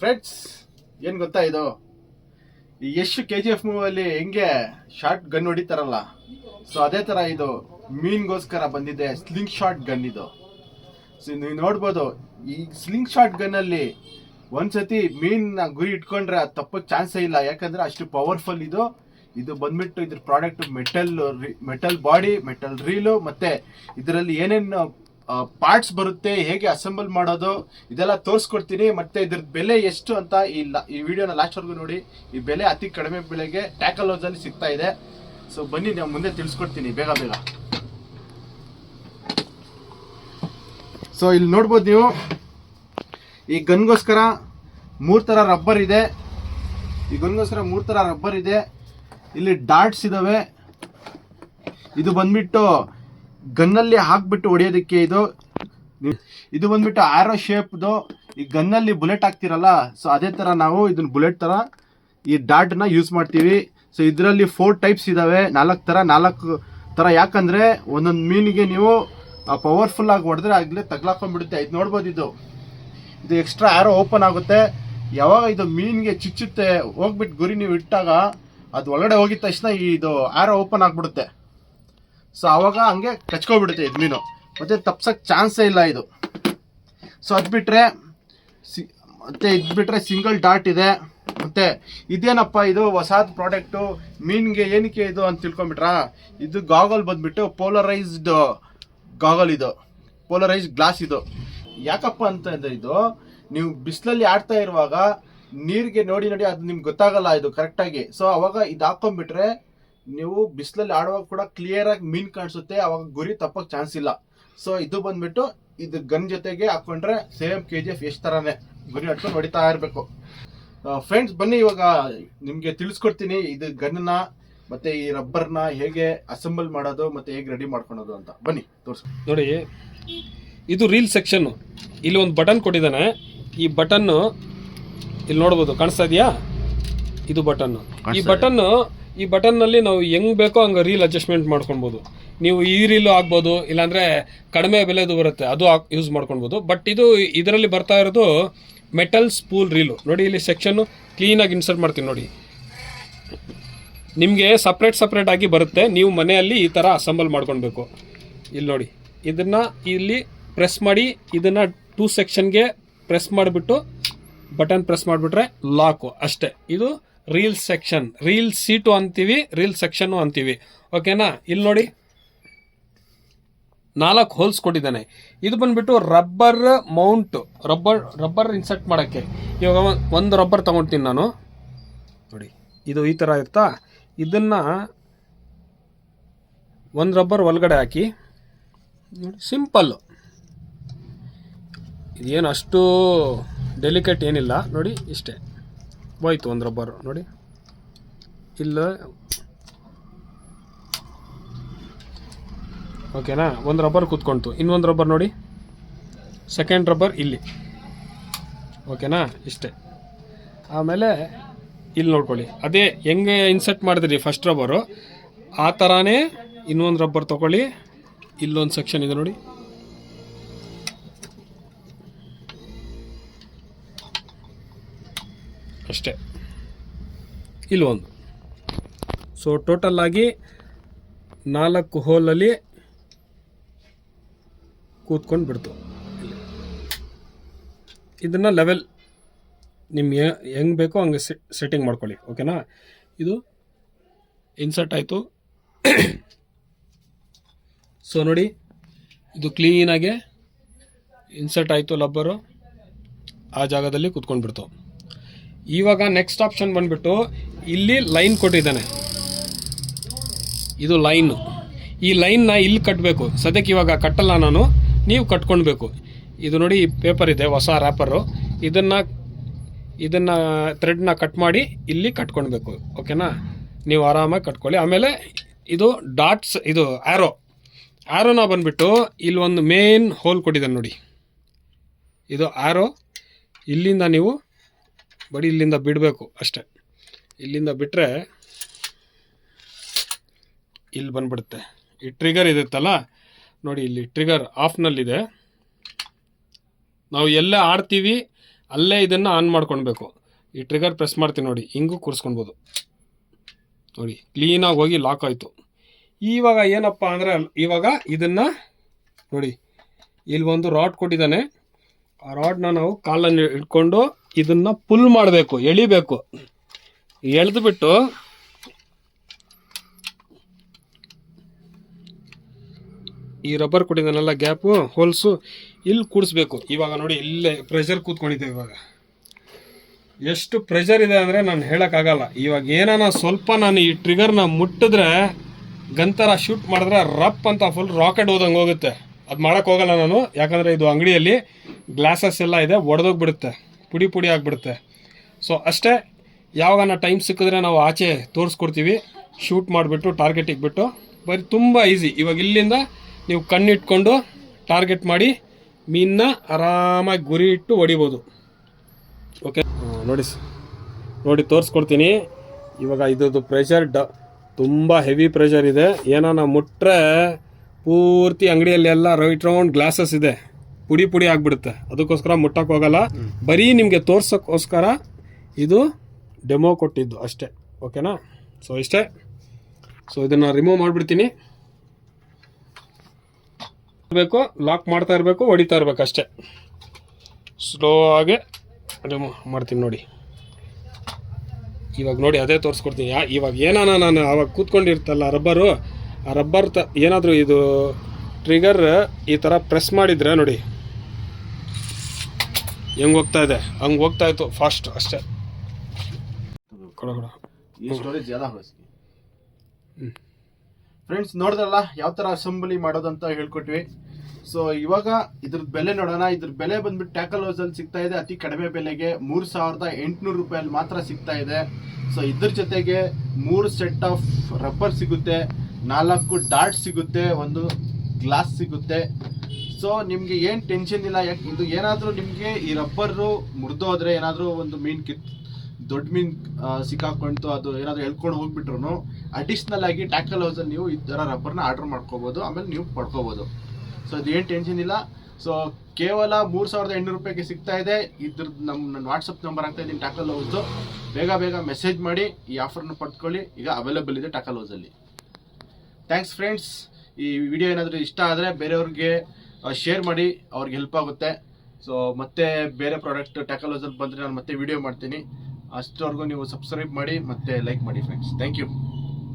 Friends ಏನು ಗೊತ್ತಾ ಇದು? ಈ ಯಶ್ ಕೆ ಜಿ ಎಫ್ ಮೂವಲ್ಲಿ ಹೆಂಗೆ ಶಾರ್ಟ್ ಗನ್ ಹೊಡಿತಾರಲ್ಲ ಸೊ ಅದೇ ತರ ಇದು ಮೀನ್ಗೋಸ್ಕರ ಬಂದಿದೆ ಸ್ಲಿಂಗ್ ಶಾರ್ಟ್ ಗನ್ ಇದು. ಸೊ ನೀವು ನೋಡ್ಬೋದು, ಈ ಸ್ಲಿಂಗ್ ಶಾರ್ಟ್ ಗನ್ ಅಲ್ಲಿ ಒಂದ್ಸತಿ ಮೀನ್ ಗುರಿ ಇಟ್ಕೊಂಡ್ರೆ ಅದು ತಪ್ಪಕ್ಕೆ ಚಾನ್ಸೇ ಇಲ್ಲ. ಯಾಕಂದ್ರೆ ಅಷ್ಟು ಪವರ್ಫುಲ್ ಇದು. ಇದು ಬಂದ್ಬಿಟ್ಟು ಇದ್ರ product metal metal body metal reel ಮತ್ತೆ ಇದರಲ್ಲಿ ಏನೇನು ಪಾರ್ಟ್ಸ್ ಬರುತ್ತೆ, ಹೇಗೆ ಅಸೆಂಬಲ್ ಮಾಡೋದು, ಇದೆಲ್ಲ ತೋರಿಸ್ಕೊಡ್ತೀನಿ, ಮತ್ತೆ ಇದ್ರ ಬೆಲೆ ಎಷ್ಟು ಅಂತ ಈ ಈ ವಿಡಿಯೋನ ಲಾಸ್ಟ್ವರೆಗೂ ನೋಡಿ. ಈ ಬೆಲೆ ಅತಿ ಕಡಿಮೆ ಬೆಲೆಗೆ ಟ್ಯಾಕಲ್ ಅಲ್ಲಿ ಸಿಗ್ತಾ ಇದೆ. ಸೊ ಬನ್ನಿ, ನಾವು ಮುಂದೆ ತಿಳಿಸ್ಕೊಡ್ತೀನಿ, ಬೇಗ ಬೇಗ. ಸೊ ಇಲ್ಲಿ ನೋಡ್ಬೋದು ನೀವು, ಈ ಗನ್ಗೋಸ್ಕರ ಮೂರು ತರ ರಬ್ಬರ್ ಇದೆ. ಈ ಗನ್ಗೋಸ್ಕರ ಮೂರು ತರ ರಬ್ಬರ್ ಇದೆ. ಇಲ್ಲಿ ಡಾಟ್ಸ್ ಇದಾವೆ. ಇದು ಬಂದ್ಬಿಟ್ಟು ಗನ್ನಲ್ಲಿ ಹಾಕ್ಬಿಟ್ಟು ಹೊಡೆಯೋದಕ್ಕೆ ಇದು ಇದು ಬಂದ್ಬಿಟ್ಟು ಆರೋ ಶೇಪ್ದು ಈ ಗನ್ನಲ್ಲಿ ಬುಲೆಟ್ ಹಾಕ್ತಿರಲ್ಲ ಸೊ ಅದೇ ತರ ನಾವು ಇದನ್ನ ಬುಲೆಟ್ ತರ ಈ ಡಾಟ್ನ ಯೂಸ್ ಮಾಡ್ತೀವಿ. ಸೊ ಇದರಲ್ಲಿ ಫೋರ್ ಟೈಪ್ಸ್ ಇದಾವೆ, ನಾಲ್ಕು ತರ ನಾಲ್ಕು ತರ. ಯಾಕಂದ್ರೆ ಒಂದೊಂದು ಮೀನಿಗೆ ನೀವು ಪವರ್ಫುಲ್ ಆಗಿ ಹೊಡೆದ್ರೆ ಆಗಲೇ ತಗ್ಲಾಕೊಂಡ್ಬಿಡುತ್ತೆ. ಇದು ನೋಡ್ಬೋದು ಇದು. ಇದು ಎಕ್ಸ್ಟ್ರಾ ಆರೋ ಓಪನ್ ಆಗುತ್ತೆ. ಯಾವಾಗ ಇದು ಮೀನಿಗೆ ಚುಚ್ಚುತ್ತೆ ಹೋಗ್ಬಿಟ್ಟು ಗುರಿ ನೀವು ಇಟ್ಟಾಗ, ಅದು ಒಳಗಡೆ ಹೋಗಿದ ತಕ್ಷಣ ಇದು ಆರೋ ಓಪನ್ ಆಗ್ಬಿಡುತ್ತೆ. ಸೊ ಅವಾಗ ಹಂಗೆ ಕಚ್ಕೊಬಿಡುತ್ತೆ ಇದು ಮೀನು. ಮತ್ತೆ ತಪ್ಸಕ್ ಚಾನ್ಸೇ ಇಲ್ಲ ಇದು. ಸೊ ಅದು ಬಿಟ್ರೆ ಸಿ- ಮತ್ತೆ ಇದು ಸಿಂಗಲ್ ಡಾಟ್ ಇದೆ. ಮತ್ತೆ ಇದೇನಪ್ಪ ಇದು ಹೊಸಾದ್ ಪ್ರಾಡಕ್ಟು? ಮೀನ್ಗೆ ಏನಕ್ಕೆ ಇದು ಅಂತ ತಿಳ್ಕೊಂಬಿಟ್ರಾ ಇದು ಗಾಗಲ್ ಬಂದುಬಿಟ್ಟು ಪೋಲರೈಸ್ಡ್ ಗಾಗಲ್ ಇದು. ಪೋಲರೈಸ್ಡ್ ಗ್ಲಾಸ್ ಇದು. ಯಾಕಪ್ಪ ಅಂತಂದರೆ ಇದು, ನೀವು ಬಿಸಿಲಲ್ಲಿ ಆಡ್ತಾ ಇರುವಾಗ ನೀರಿಗೆ ನೋಡಿ ನೋಡಿ ಅದು ನಿಮ್ಗೆ ಗೊತ್ತಾಗಲ್ಲ ಇದು ಕರೆಕ್ಟಾಗಿ ಸೊ ಅವಾಗ ಇದು ಹಾಕೊಂಡ್ಬಿಟ್ರೆ ನೀವು ಬಿಸಿಲಲ್ಲಿ ಆಡುವಾಗ ಕೂಡ ಕ್ಲಿಯರ್ ಆಗಿ ಮೀನ್ ಕಾಣಿಸುತ್ತೆ ಅವಾಗ ಗುರಿ ತಪ್ಪಕ್ ಚಾನ್ಸ್ ಇಲ್ಲ. ಸೊ ಇದು ಬಂದ್ಬಿಟ್ಟು ಇದು ಗನ್ ಜೊತೆಗೆ ಹಾಕೊಂಡ್ರೆ ಸೇಮ್ ಕೆ ಜಿ ಎಫ್ ಎಷ್ಟು ತರಾನೇ ಗುರಿ ಹಟ್ಕೊಂಡು ಹೊಡಿತಾ ಇರಬೇಕು. ಫ್ರೆಂಡ್ಸ್ ಬನ್ನಿ ಇವಾಗ ನಿಮ್ಗೆ ತಿಳಿಸ್ಕೊಡ್ತೀನಿ ಇದು ಗನ್ನ ಮತ್ತೆ ಈ ರಬ್ಬರ್ನ ಹೇಗೆ ಅಸೆಂಬಲ್ ಮಾಡೋದು ಮತ್ತೆ ಹೇಗೆ ರೆಡಿ ಮಾಡ್ಕೊಳೋದು ಅಂತ. ಬನ್ನಿ ತೋರಿಸ್. ನೋಡಿ ಇದು ರೀಲ್ ಸೆಕ್ಷನ್ ಇಲ್ಲಿ ಒಂದು ಬಟನ್ ಕೊಟ್ಟಿದ್ದಾನೆ. ಈ ಬಟನ್ನು ಇಲ್ಲಿ ನೋಡ್ಬೋದು ಕಾಣಿಸ್ತಾ ಇದೆಯಾ? ಇದು ಬಟನ್ ಈ ಬಟನ್ ಈ ಬಟನ್ನಲ್ಲಿ ನಾವು ಹೆಂಗ್ ಬೇಕೋ ಹಂಗೆ ರೀಲ್ ಅಡ್ಜಸ್ಟ್ಮೆಂಟ್ ಮಾಡ್ಕೊಳ್ಬೋದು. ನೀವು ಈ ರೀಲು ಆಗ್ಬೋದು, ಇಲ್ಲಾಂದರೆ ಕಡಿಮೆ ಬೆಲೆದು ಬರುತ್ತೆ, ಅದು ಯೂಸ್ ಮಾಡ್ಕೊಳ್ಬೋದು. ಬಟ್ ಇದು ಇದರಲ್ಲಿ ಬರ್ತಾ ಇರೋದು ಮೆಟಲ್ ಸ್ಪೂಲ್ ರೀಲು ನೋಡಿ ಇಲ್ಲಿ ಸೆಕ್ಷನ್ ಕ್ಲೀನಾಗಿ ಇನ್ಸರ್ಟ್ ಮಾಡ್ತೀನಿ ನೋಡಿ. ನಿಮಗೆ ಸಪ್ರೇಟ್ ಸಪ್ರೇಟ್ ಆಗಿ ಬರುತ್ತೆ. ನೀವು ಮನೆಯಲ್ಲಿ ಈ ಥರ ಅಸೆಂಬಲ್ ಮಾಡ್ಕೊಳ್ಬೇಕು. ಇಲ್ಲಿ ನೋಡಿ, ಇದನ್ನ ಇಲ್ಲಿ ಪ್ರೆಸ್ ಮಾಡಿ, ಇದನ್ನ ಟೂ ಸೆಕ್ಷನ್ಗೆ ಪ್ರೆಸ್ ಮಾಡಿಬಿಟ್ಟು ಬಟನ್ ಪ್ರೆಸ್ ಮಾಡಿಬಿಟ್ರೆ ಲಾಕು ಅಷ್ಟೇ. ಇದು ರೀಲ್ ಸೆಕ್ಷನ್ ರೀಲ್ ಸೀಟು ಅಂತೀವಿ ರೀಲ್ ಸೆಕ್ಷನ್ನು ಅಂತೀವಿ. ಓಕೆನಾ ಇಲ್ಲಿ ನೋಡಿ. ನಾಲ್ಕು ಹೋಲ್ಸ್ ಕೊಟ್ಟಿದ್ದಾನೆ. ಇದು ಬಂದ್ಬಿಟ್ಟು rubber mount rubber rubber insert ಮಾಡೋಕ್ಕೆ. ಇವಾಗ ಒಂದು ರಬ್ಬರ್ ತೊಗೊಳ್ತೀನಿ ನಾನು. ನೋಡಿ, ಇದು ಈ ಥರ ಇರ್ತಾ. ಇದನ್ನು ಒಂದು ರಬ್ಬರ್ ಒಳಗಡೆ ಹಾಕಿ. ನೋಡಿ ಸಿಂಪಲ್ಲು ಇದೇನು ಅಷ್ಟು ಡೆಲಿಕೇಟ್ ಏನಿಲ್ಲ. ನೋಡಿ, ಇಷ್ಟೇ. ಹೋಯ್ತು ಒಂದು ರಬ್ಬರು, ನೋಡಿ. ಇಲ್ಲ. ಓಕೆನಾ? ಒಂದು ರಬ್ಬರ್ ಕೂತ್ಕೊಂತು ಇನ್ನೊಂದು ರಬ್ಬರ್ ನೋಡಿ. ಸೆಕೆಂಡ್ ರಬ್ಬರ್ ಇಲ್ಲಿ. ಓಕೆನಾ? ಇಷ್ಟೇ. ಆಮೇಲೆ ಇಲ್ಲಿ ನೋಡ್ಕೊಳ್ಳಿ. ಅದೇ ಹೆಂಗೆ ಇನ್ಸರ್ಟ್ ಮಾಡಿದ್ರಿ ಫಸ್ಟ್ ರಬ್ಬರು? ಆ ಥರನೇ ಇನ್ನೊಂದು ರಬ್ಬರ್ ತೊಗೊಳ್ಳಿ. ಇಲ್ಲೊಂದು ಸೆಕ್ಷನ್ ಇದೆ ನೋಡಿ. ಅಷ್ಟೇ. ಇಲ್ಲೊಂದು ಸೊ ಟೋಟಲ್ ಆಗಿ ನಾಲ್ಕು ಹೋಲಲ್ಲಿ ಕೂತ್ಕೊಂಡು ಬಿಡ್ತು ಇದನ್ನ ಲೆವೆಲ್ ನಿಮ್ಗೆ ಹೆಂಗೆ ಬೇಕೋ ಹಂಗೆ ಸೆಟ್ಟಿಂಗ್ ಮಾಡ್ಕೊಳ್ಳಿ ಓಕೆನಾ ಇದು ಇನ್ಸರ್ಟ್ ಆಯಿತು. ಸೊ ನೋಡಿ, ಇದು ಕ್ಲೀನಾಗೆ ಇನ್ಸರ್ಟ್ ಆಯಿತು ಲಬ್ಬರು ಆ ಜಾಗದಲ್ಲಿ ಕೂತ್ಕೊಂಡು ಬಿಡ್ತು. ಇವಾಗ ನೆಕ್ಸ್ಟ್ ಆಪ್ಷನ್ ಬಂದ್ಬಿಟ್ಟು ಇಲ್ಲಿ ಲೈನ್ ಕೊಟ್ಟಿದ್ದಾನೆ. ಇದು ಲೈನು ಈ ಲೈನ್ನ ಇಲ್ಲಿ ಕಟ್ಟಬೇಕು ಸದ್ಯಕ್ಕೆ ಇವಾಗ ಕಟ್ಟಲ್ಲ ನಾನು. ನೀವು ಕಟ್ಕೊಳ್ಬೇಕು. ಇದು ನೋಡಿ ಈ ಪೇಪರ್ ಇದೆ, ಹೊಸ ರ್ಯಾಪರು ಇದನ್ನು ಇದನ್ನು ಥ್ರೆಡ್ನ ಕಟ್ ಮಾಡಿ ಇಲ್ಲಿ ಕಟ್ಕೊಳ್ಬೇಕು. ಓಕೆನಾ ನೀವು ಆರಾಮಾಗಿ ಕಟ್ಕೊಳ್ಳಿ. ಆಮೇಲೆ ಇದು ಡಾಟ್ಸ್ ಇದು ಆ್ಯರೋ ಆ್ಯರೋನ ಬಂದ್ಬಿಟ್ಟು ಇಲ್ಲಿ ಒಂದು ಮೇನ್ ಹೋಲ್ ಕೊಟ್ಟಿದ್ದಾನೆ ನೋಡಿ. ಇದು ಆ್ಯರೋ ಇಲ್ಲಿಂದ ನೀವು ಬರೀ ಇಲ್ಲಿಂದ ಬಿಡಬೇಕು ಅಷ್ಟೇ. ಇಲ್ಲಿಂದ ಬಿಟ್ಟರೆ ಇಲ್ಲಿ ಬಂದ್ಬಿಡುತ್ತೆ. ಈ ಟ್ರಿಗರ್ ಇರುತ್ತಲ್ಲ, ನೋಡಿ ಇಲ್ಲಿ ಟ್ರಿಗರ್ ಆಫ್ನಲ್ಲಿದೆ ನಾವು ಎಲ್ಲೇ ಆಡ್ತೀವಿ, ಅಲ್ಲೇ ಇದನ್ನು ಆನ್ ಮಾಡ್ಕೊಳ್ಬೇಕು. ಈ ಟ್ರಿಗರ್ ಪ್ರೆಸ್ ಮಾಡ್ತೀನಿ ನೋಡಿ, ಹಿಂಗೂ ಕೂರಿಸ್ಕೊಳ್ಬೋದು. ನೋಡಿ ಕ್ಲೀನಾಗಿ ಹೋಗಿ ಲಾಕ್ ಆಯಿತು. ಇವಾಗ ಏನಪ್ಪ ಅಂದರೆ, ಇವಾಗ ಇದನ್ನು ನೋಡಿ, ಇಲ್ಲಿ ಒಂದು ರಾಡ್ ಕೊಟ್ಟಿದ್ದಾನೆ. ಆ ರಾಡ್ನ ನಾವು ಕಾಲನ್ನು ಇಟ್ಕೊಂಡು ಇದನ್ನು ಪುಲ್ ಮಾಡಬೇಕು, ಎಳಿಬೇಕು. ಎಳೆದು ಬಿಟ್ಟು ಈ ರಬ್ಬರ್ ಕೊಟ್ಟಿದ್ದಾನೆಲ್ಲ ಗ್ಯಾಪು, ಹೋಲ್ಸು ಇಲ್ಲಿ ಕೂಡಿಸ್ಬೇಕು. ಇವಾಗ ನೋಡಿ, ಇಲ್ಲೇ ಪ್ರೆಷರ್ ಕೂತ್ಕೊಂಡಿದ್ದೆ ಇವಾಗ. ಎಷ್ಟು ಪ್ರೆಷರ್ ಇದೆ ಅಂದರೆ ನಾನು ಹೇಳೋಕ್ಕಾಗಲ್ಲ. ಇವಾಗ ಏನಾನ ಸ್ವಲ್ಪ ನಾನು ಈ ಟ್ರಿಗರ್ನ ಮುಟ್ಟಿದ್ರೆ, ಗಂತರ ಶೂಟ್ ಮಾಡಿದ್ರೆ ರಪ್ ಅಂತ ಫುಲ್ ರಾಕೆಟ್ ಹೋದಂಗೆ ಹೋಗುತ್ತೆ. ಅದು ಮಾಡೋಕ್ಕೋಗಲ್ಲ ನಾನು. ಯಾಕಂದರೆ ಇದು ಅಂಗಡಿಯಲ್ಲಿ ಗ್ಲಾಸಸ್ ಎಲ್ಲ ಇದೆ, ಒಡೆದೋಗ್ಬಿಡುತ್ತೆ. ಪುಡಿ ಪುಡಿ ಆಗಿಬಿಡುತ್ತೆ. ಸೊ ಅಷ್ಟೇ ಯಾವಾಗ ಟೈಮ್ ಸಿಕ್ಕಿದ್ರೆ ನಾವು ಆಚೆ ತೋರಿಸ್ಕೊಡ್ತೀವಿ. ಶೂಟ್ ಮಾಡಿಬಿಟ್ಟು ಟಾರ್ಗೆಟ್ ಇಕ್ಬಿಟ್ಟು. ಬರೀ ತುಂಬ ಈಸಿ ಇವಾಗ ಇಲ್ಲಿಂದ ನೀವು ಕಣ್ಣಿಟ್ಕೊಂಡು ಟಾರ್ಗೆಟ್ ಮಾಡಿ, ಮೀನನ್ನ ಆರಾಮಾಗಿ ಗುರಿ ಇಟ್ಟು ಹೊಡಿಬೋದು. ಓಕೆ ನೋಡಿ ನೋಡಿ ತೋರಿಸ್ಕೊಡ್ತೀನಿ. ಇವಾಗ ಇದ್ರದ್ದು ಪ್ರೆಷರ್ ಡ, ತುಂಬ ಹೆವಿ ಪ್ರೆಷರ್ ಇದೆ. ಏನಾನ ಮುಟ್ಟರೆ ಪೂರ್ತಿ ಅಂಗಡಿಯಲ್ಲಿ ಎಲ್ಲ ರೈಟ್ ರೌಂಡ್ ಗ್ಲಾಸಸ್ ಇದೆ. ಪುಡಿ ಪುಡಿ ಆಗಿಬಿಡುತ್ತೆ. ಅದಕ್ಕೋಸ್ಕರ ಮುಟ್ಟಕ್ಕೆ ಹೋಗಲ್ಲ. ಬರೀ ನಿಮಗೆ ತೋರ್ಸೋಕ್ಕೋಸ್ಕರ ಇದು ಡೆಮೋ ಕೊಟ್ಟಿದ್ದು ಅಷ್ಟೇ. ಓಕೆನಾ ಸೊ ಇಷ್ಟೇ. ಸೊ ಇದನ್ನು ರಿಮೂವ್ ಮಾಡಿಬಿಡ್ತೀನಿ. ಬೇಕು ಲಾಕ್ ಮಾಡ್ತಾ ಇರಬೇಕು, ಹೊಡಿತಾ ಇರಬೇಕು ಅಷ್ಟೇ. ಸ್ಲೋ ಆಗಿ ರಿಮೂವ್ ಮಾಡ್ತೀನಿ ನೋಡಿ. ಇವಾಗ ನೋಡಿ, ಅದೇ ತೋರಿಸ್ಕೊಡ್ತೀನಿ. ಯಾ, ಇವಾಗ ಏನಾನ ನಾನು ಅವಾಗ ಕೂತ್ಕೊಂಡಿರ್ತಲ್ಲ ರಬ್ಬರು ಆ ರಬ್ಬರ್ ತ ಏನಾದರೂ ಇದು ಟ್ರಿಗರ್ ಈ ಥರ ಪ್ರೆಸ್ ಮಾಡಿದರೆ ನೋಡಿ. ಹೆಂಗೆ ಹೋಗ್ತಾ ಇದೆ? ಹಂಗೆ ಹೋಗ್ತಾ ಇತ್ತು ಫಾಸ್ಟ್ ಅಷ್ಟೇ. ಈ ಸ್ಟೋರೇಜ್ ಹ್ಞೂ ಫ್ರೆಂಡ್ಸ್ ನೋಡಿದ್ರಲ್ಲ ಯಾವ ಥರ ಅಸೆಂಬ್ಲಿ ಮಾಡೋದಂತ ಹೇಳ್ಕೊಟ್ವಿ. ಸೊ ಇವಾಗ ಇದ್ರ ಬೆಲೆ ನೋಡೋಣ. ಇದ್ರ ಬೆಲೆ ಬಂದ್ಬಿಟ್ಟು ಟ್ಯಾಕಲ್ ಹೌಸಲ್ಲಿ ಸಿಗ್ತಾ ಇದೆ. ಅತಿ ಕಡಿಮೆ ಬೆಲೆಗೆ ಮೂರು ಸಾವಿರದ ಎಂಟುನೂರು ರೂಪಾಯಲ್ಲಿ ಮಾತ್ರ ಸಿಗ್ತಾ ಇದೆ. ಸೊ ಇದ್ರ ಜೊತೆಗೆ ಮೂರು ಸೆಟ್ ಆಫ್ ರಬ್ಬರ್ ಸಿಗುತ್ತೆ. ನಾಲ್ಕು ಡಾಟ್ ಸಿಗುತ್ತೆ. ಒಂದು ಗ್ಲಾಸ್ ಸಿಗುತ್ತೆ. ಸೊ ನಿಮ್ಗೆ ಏನ್ ಟೆನ್ಷನ್ ಇಲ್ಲ? ಯಾಕೆ ಇದು ಏನಾದ್ರೂ ನಿಮ್ಗೆ ಈ ರಬ್ಬರು ಮುರಿದೋದ್ರೆ ಏನಾದ್ರೂ ಒಂದು ಮೀನ್ ಕಿತ್ ದೊಡ್ಡ ಮೀನ್ ಸಿಕ್ಕಾಕೊಂಡು ಅದು ಏನಾದ್ರು ಎಳ್ಕೊಂಡು ಹೋಗ್ಬಿಟ್ರು ಅಡಿಷ್ನಲ್ ಆಗಿ ಟ್ಯಾಕಲ್ ಹೌಸ್ ಅಲ್ಲಿ ನೀವು ಈ ತರ ರಬ್ಬರ್ನ ಆರ್ಡರ್ ಮಾಡ್ಕೋಬಹುದು ಆಮೇಲೆ ನೀವು ಪಡ್ಕೋಬಹುದು ಸೊ ಇದು ಏನ್ ಟೆನ್ಷನ್ ಇಲ್ಲ. ಸೊ ಕೇವಲ ಮೂರ್ ಸಾವಿರದ ಎಂಟುನೂರು ರೂಪಾಯಿಗೆ ಸಿಗ್ತಾ ಇದೆ. ಇದ್ರದ್ದು ನಮ್ಮ ನನ್ನ ವಾಟ್ಸಪ್ ನಂಬರ್ ಆಗ್ತಾ ಇದ್ದೀನಿ ಟ್ಯಾಕಲ್ ಹೌಸ್ ಬೇಗ ಬೇಗ ಮೆಸೇಜ್ ಮಾಡಿ, ಈ ಆಫರ್ನ ಪಡ್ಕೊಳ್ಳಿ. ಈಗ ಅವೈಲೇಬಲ್ ಇದೆ ಟ್ಯಾಕಲ್ ಹೌಸ್ ಅಲ್ಲಿ. ಥ್ಯಾಂಕ್ಸ್ ಫ್ರೆಂಡ್ಸ್ ಈ ವಿಡಿಯೋ ಏನಾದರೂ ಇಷ್ಟ ಆದರೆ ಬೇರೆಯವ್ರಿಗೆ ಶೇರ್ ಮಾಡಿ, ಅವ್ರಿಗೆ ಹೆಲ್ಪ್ ಆಗುತ್ತೆ. ಸೊ ಮತ್ತೆ ಬೇರೆ ಪ್ರಾಡಕ್ಟ್ ಟ್ಯಾಕಲ್ ಹೌಸಲ್ಲಿ ಬಂದರೆ ನಾನು ಮತ್ತೆ ವಿಡಿಯೋ ಮಾಡ್ತೀನಿ. ಅಷ್ಟವರೆಗೂ ನೀವು ಸಬ್ಸ್ಕ್ರೈಬ್ ಮಾಡಿ, ಮತ್ತೆ ಲೈಕ್ ಮಾಡಿ ಫ್ರೆಂಡ್ಸ್ ಥ್ಯಾಂಕ್ ಯು